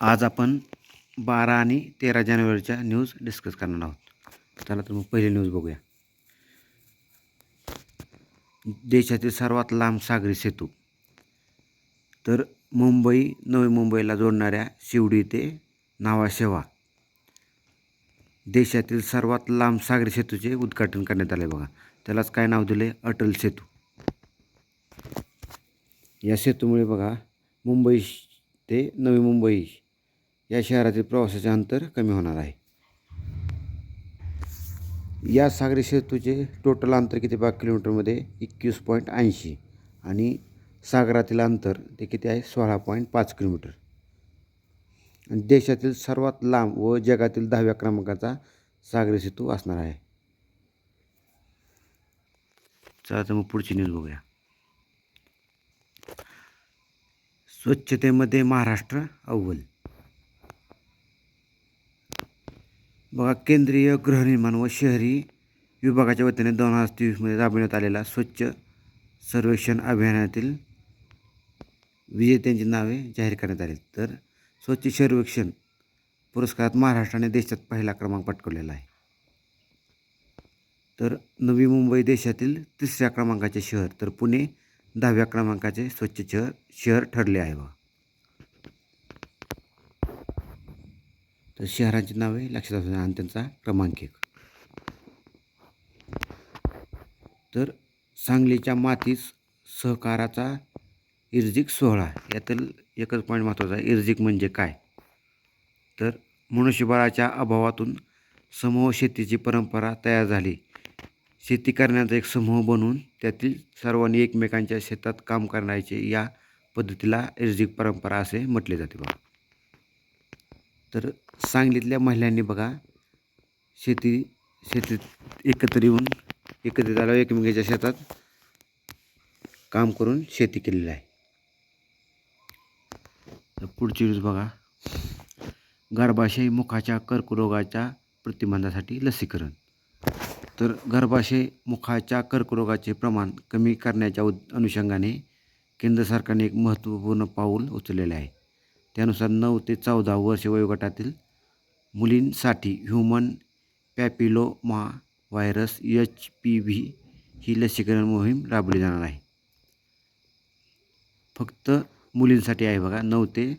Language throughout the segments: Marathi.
आज आपण बारा आणि तेरा जानेवारीच्या न्यूज डिस्कस करणार आहोत. चला तर मग पहिली न्यूज बघूया. देशातील सर्वात लांब सागरी सेतू. तर मुंबई नवी मुंबईला जोडणाऱ्या शिवडी ते नावाशेवा देशातील सर्वात लांब सागरी सेतूचे उद्घाटन करण्यात आले बघा. त्यालाच काय नाव दिले? अटल सेतू. या सेतूमुळे बघा मुंबई ते नवी मुंबई या शहरातील प्रवासाचे अंतर कमी होणार आहे. या सागरी सेतूचे टोटल अंतर किती बाग किलोमीटरमध्ये? एकवीस पॉईंट ऐंशी. आणि सागरातील अंतर ते किती आहे? सोळा पॉईंट पाच किलोमीटर. आणि देशातील सर्वात लांब व जगातील दहाव्या क्रमांकाचा सागरी सेतू असणार आहे. चला तर मग पुढची न्यूज बघूया. स्वच्छतेमध्ये महाराष्ट्र अव्वल. बघा केंद्रीय गृहनिर्माण व शहरी विभागाच्या वतीने दोन हजार तेवीसमध्ये राबविण्यात आलेला स्वच्छ सर्वेक्षण अभियानातील विजेत्यांची नावे जाहीर करण्यात आली. तर स्वच्छ सर्वेक्षण पुरस्कारात महाराष्ट्राने देशात पहिला क्रमांक पटकवलेला आहे. तर नवी मुंबई देशातील तिसऱ्या क्रमांकाचे शहर तर पुणे दहाव्या क्रमांकाचे स्वच्छ शहर शहर ठरले आहे बघा. तर शहरांची नावे लक्षात असू आणि त्यांचा क्रमांक एक. तर सांगलीच्या मातीस सहकाराचा इर्जिक सोहळा यातील एकच पॉईंट महत्त्वाचा आहे. इर्जिक म्हणजे काय? तर मनुष्यबळाच्या अभावातून समूह शेतीची परंपरा तयार झाली. शेती करण्याचा एक समूह बनवून त्यातील सर्वांनी एकमेकांच्या शेतात काम करण्याचे या पद्धतीला इर्जिक परंपरा असे म्हटले जाते बा तर सांगलीतल्या महिलांनी बघा शेती शेतीत एकत्र येऊन एकत्रित आल्यावर एकमेकांच्या शेतात काम करून शेती केलेली आहे. तर पुढची न्यूज बघा. गर्भाशय मुखाच्या कर्करोगाच्या प्रतिबंधासाठी लसीकरण. तर गर्भाशय मुखाच्या कर्करोगाचे प्रमाण कमी करण्याच्या उद अनुषंगाने केंद्र सरकारने एक महत्त्वपूर्ण पाऊल उचललेलं आहे. त्यानुसार नऊ ते चौदा वर्ष वयोगटातील मुलींसाठी human papilloma virus H P V ही लसीकरण मोहीम राबवली जाणार आहे. फक्त मुलींसाठी आहे बघा नऊ ते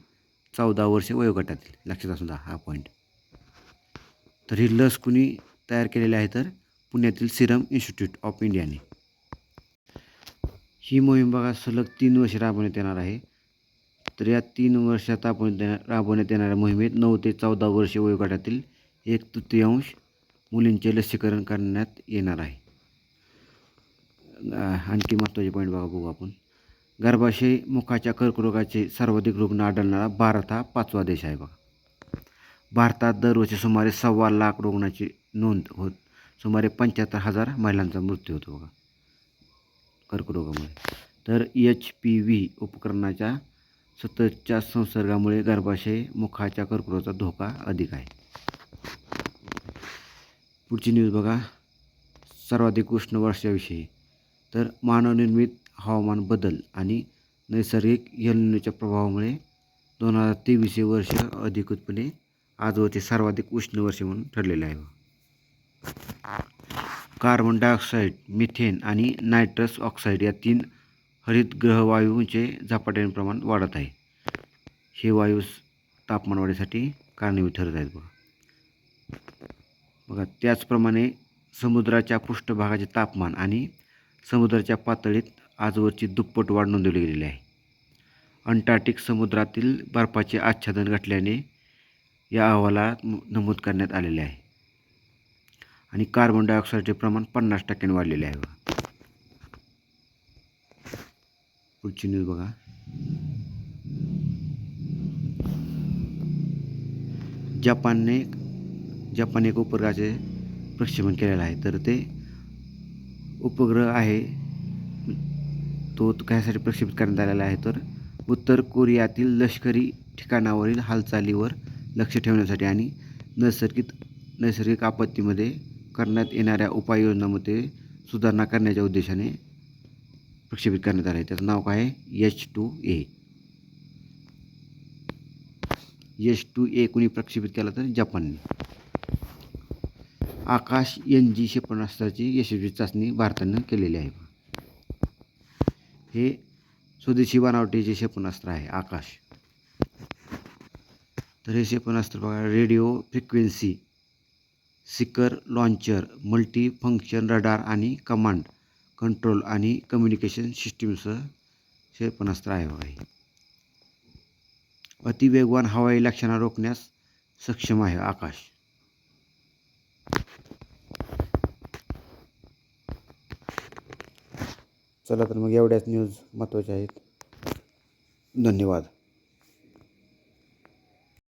चौदा वर्ष वयोगटातील. लक्षात असू द्या हा पॉईंट तर ही लस कुणी तयार केलेली आहे तर पुण्यातील सिरम इन्स्टिट्यूट ऑफ इंडियाने. ही मोहीम बघा सलग तीन वर्ष राबवण्यात येणार आहे. तर या तीन वर्षात आपण त्या राबवण्यात येणाऱ्या मोहिमेत नऊ ते चौदा वर्षे वयोगटातील एक तृतीयांश मुलींचे लसीकरण करण्यात येणार आहे. आणखी महत्त्वाचे पॉईंट बघा बघू आपण. गर्भाशय मुखाच्या कर्करोगाचे सर्वाधिक रुग्ण आढळणारा भारत हा पाचवा देश आहे बघा. भारतात दरवर्षी सुमारे सव्वा लाख रुग्णाची नोंद होत सुमारे पंच्याहत्तर हजार महिलांचा मृत्यू होतो बघा कर्करोगामुळे. तर एच पी व्ही उपकरणाच्या सततच्या संसर्गामुळे गर्भाशय मुखाच्या कर्करोगाचा धोका अधिक आहे. पुढची न्यूज बघा. सर्वाधिक उष्ण वर्षाविषयी. तर मानवनिर्मित हवामान बदल आणि नैसर्गिक यलनीच्या प्रभावामुळे दोन हजार तेवीस हे वर्ष अधिकृतपणे आजवरचे सर्वाधिक उष्ण वर्ष म्हणून ठरलेले आहे. कार्बन डायऑक्साईड मिथेन आणि नायट्रस ऑक्साईड या तीन हरितगृह वायूचे झपाट्याने प्रमाण वाढत आहे. हे वायू तापमान वाढीसाठी कारणीभूत ठरत आहेत बघा. बघा त्याचप्रमाणे समुद्राच्या पृष्ठभागाचे तापमान आणि समुद्राच्या पातळीत आजवरची दुप्पट वाढ नोंदवली गेलेली आहे. अंटार्क्टिक समुद्रातील बर्फाचे आच्छादन घटल्याने या अहवालात नमूद करण्यात आलेले आहे. आणि कार्बन डायऑक्साईडचे प्रमाण पन्नास टक्क्याने वाढलेले आहे बघा पुढची न्यूज बघा जपानने जपान एक उपग्रहाचे प्रक्षेपण केलेलं आहे तर ते उपग्रह आहे तो कशासाठी प्रक्षेपित करण्यात आलेला आहे तर उत्तर कोरियातील लष्करी ठिकाणावरील हालचालीवर लक्ष ठेवण्यासाठी आणि नैसर्गिक नैसर्गिक आपत्तीमध्ये करण्यात येणाऱ्या उपाययोजनामध्ये सुधारणा करण्याच्या उद्देशाने प्रक्षेपित करण्यात आलं आहे त्याचं नाव काय? आहे H two A. H two A कुणी प्रक्षेपित केला तर जपानने. आकाश एन जी क्षेपणास्त्राची यशस्वी चाचणी भारतानं केलेली आहे. हे स्वदेशी बनावटीचे क्षेपणास्त्र आहे आकाश. तर हे क्षेपणास्त्र बघा radio frequency seeker launcher multi function radar आणि कमांड. कंट्रोल आणि कम्युनिकेशन सिस्टीमसह क्षेपणास्त्र आहे आहे अतिवेगवान हवाई लक्षणा रोखण्यास सक्षम आहे आकाश. चला तर मग एवढ्याच न्यूज महत्त्वाच्या आहेत. धन्यवाद.